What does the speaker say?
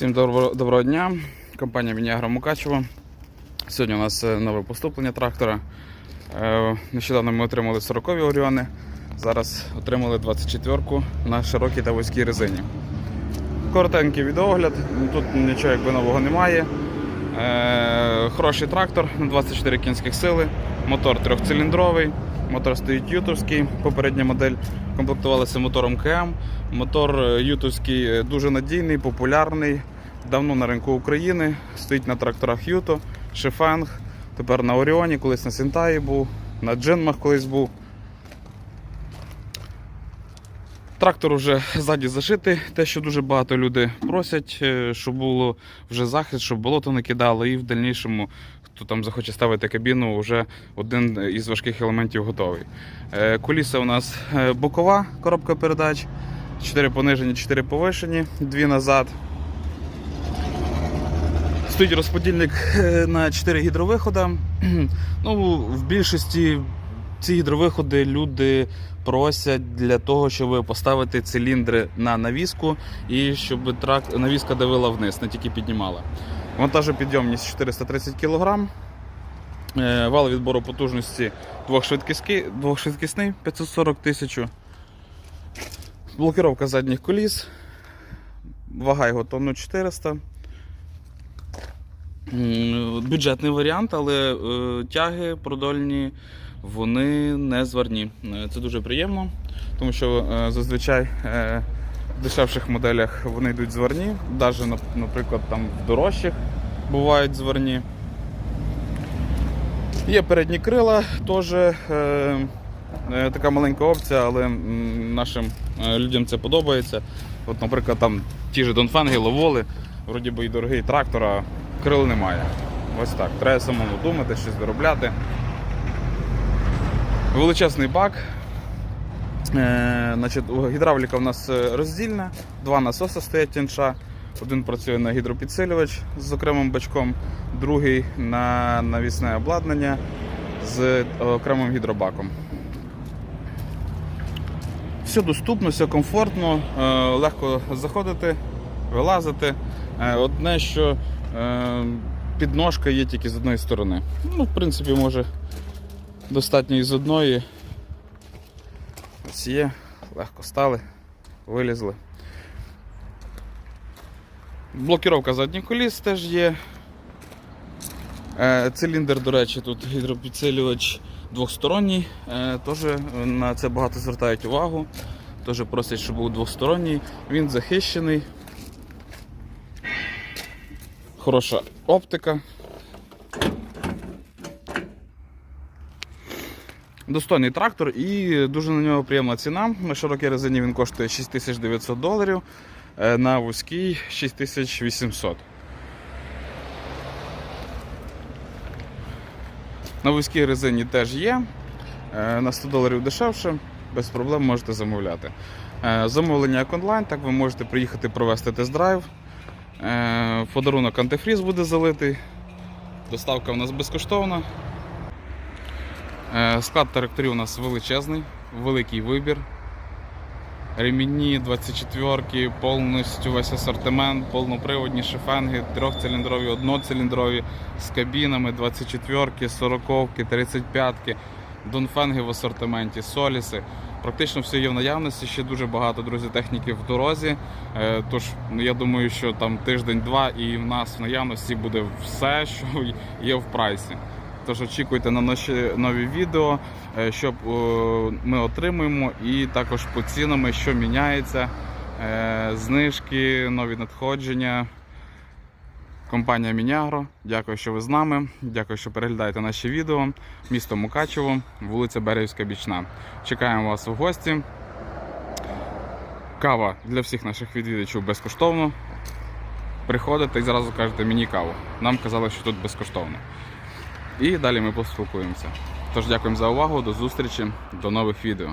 Всім добро- доброго дня. Компанія Мініагро Мукачево. Сьогодні у нас е, нове поступлення трактора. Е, Нещодавно ми отримали 40 Оріони. Зараз отримали 24-ку на широкій та вузькій резині. Коротенький відеогляд, тут нічого якби нового немає. Е, Хороший трактор на 24 кінських сили, мотор трьохциліндровий, мотор стоїть ютовський, попередня модель комплектувалася мотором КМ. Мотор ютовський дуже надійний, популярний, давно на ринку України, стоїть на тракторах Юто, Шифенг, тепер на Оріоні, колись на Сінтаї був, на Джинмах колись був. Трактор вже ззаді зашитий, те, що дуже багато люди просять, е, щоб було вже захист, щоб болото не кидало, і в дальнішому, хто там захоче ставити кабіну, вже один із важких елементів готовий. Е, Куліса у нас е, бокова коробка передач, 4 понижені, 4 повишені, 2 назад. Стоїть розподільник е, на 4 гідровихода. Ну, в більшості ці гідровиходи люди просять для того, щоб поставити циліндри на навіску і щоб трак... навіска давила вниз, не тільки піднімала. Вантажопідйомність 430 кг. Е, Вал відбору потужності двохшвидкісний 540 тисяч. Блокировка задніх коліс. Вага його тонну 400. Бюджетний варіант, але е, тяги продольні вони не зварні. Е, Це дуже приємно, тому що е, зазвичай в дешевших моделях вони йдуть зварні, навіть, наприклад, там в дорожчих бувають зварні. Є передні крила, теж така маленька опція, але нашим людям це подобається. От, наприклад, там ті ж Донфенги, Ловоли, вроді би і дорогий трактор, а крил немає. Ось так. Треба самому думати, щось доробляти. Величезний бак. Е, значить, гідравліка у нас е, роздільна, два насоси стоять інша. Один працює на гідропідсилювач з окремим бачком, другий на навісне обладнання з е, окремим гідробаком. Все доступно, все комфортно, е, легко заходити, вилазити. Одне, що підножка є тільки з одної сторони. Ну, в принципі, може достатньо і з одної. Ось є, легко стали, вилізли. Блокіровка задніх коліс теж є. Е, Циліндр, до речі, тут гідропідсилювач двохсторонній. Е, Теж на це багато звертають увагу. Теж просять, щоб був двохсторонній. Він захищений. Хороша оптика. Достойний трактор і дуже на нього приємна ціна. На широкій резині він коштує 6900 доларів, е, на вузькій 6800. На вузькій резині теж є. е, На 100 доларів дешевше, без проблем можете замовляти. Е, Замовлення як онлайн, так ви можете приїхати провести тест-драйв. Е, в Подарунок антифріз буде залитий. Доставка у нас безкоштовна. Е, Склад тракторів у нас величезний, великий вибір. Ремінні 24, повністю весь асортимент, повноприводні шифенги, трьохциліндрові, одноциліндрові з кабінами, 24, 40, 35, донфенги в асортименті, соліси. Практично все є в наявності. Ще дуже багато друзі техніки в дорозі. Е, Тож ну, я думаю, що там тиждень-два і в нас в наявності буде все, що є в прайсі. Тож очікуйте на наші нові відео, е, що ми отримуємо, і також по цінами, що міняється, е, знижки, нові надходження. Компанія Мінягро. Дякую, що ви з нами. Дякую, що переглядаєте наші відео. Місто Мукачево, вулиця Берегівська Бічна. Чекаємо вас в гості. Кава для всіх наших відвідувачів безкоштовно. Приходите і зразу кажете мені каву. Нам казали, що тут безкоштовно. І далі ми поспілкуємося. Тож дякуємо за увагу, до зустрічі, до нових відео.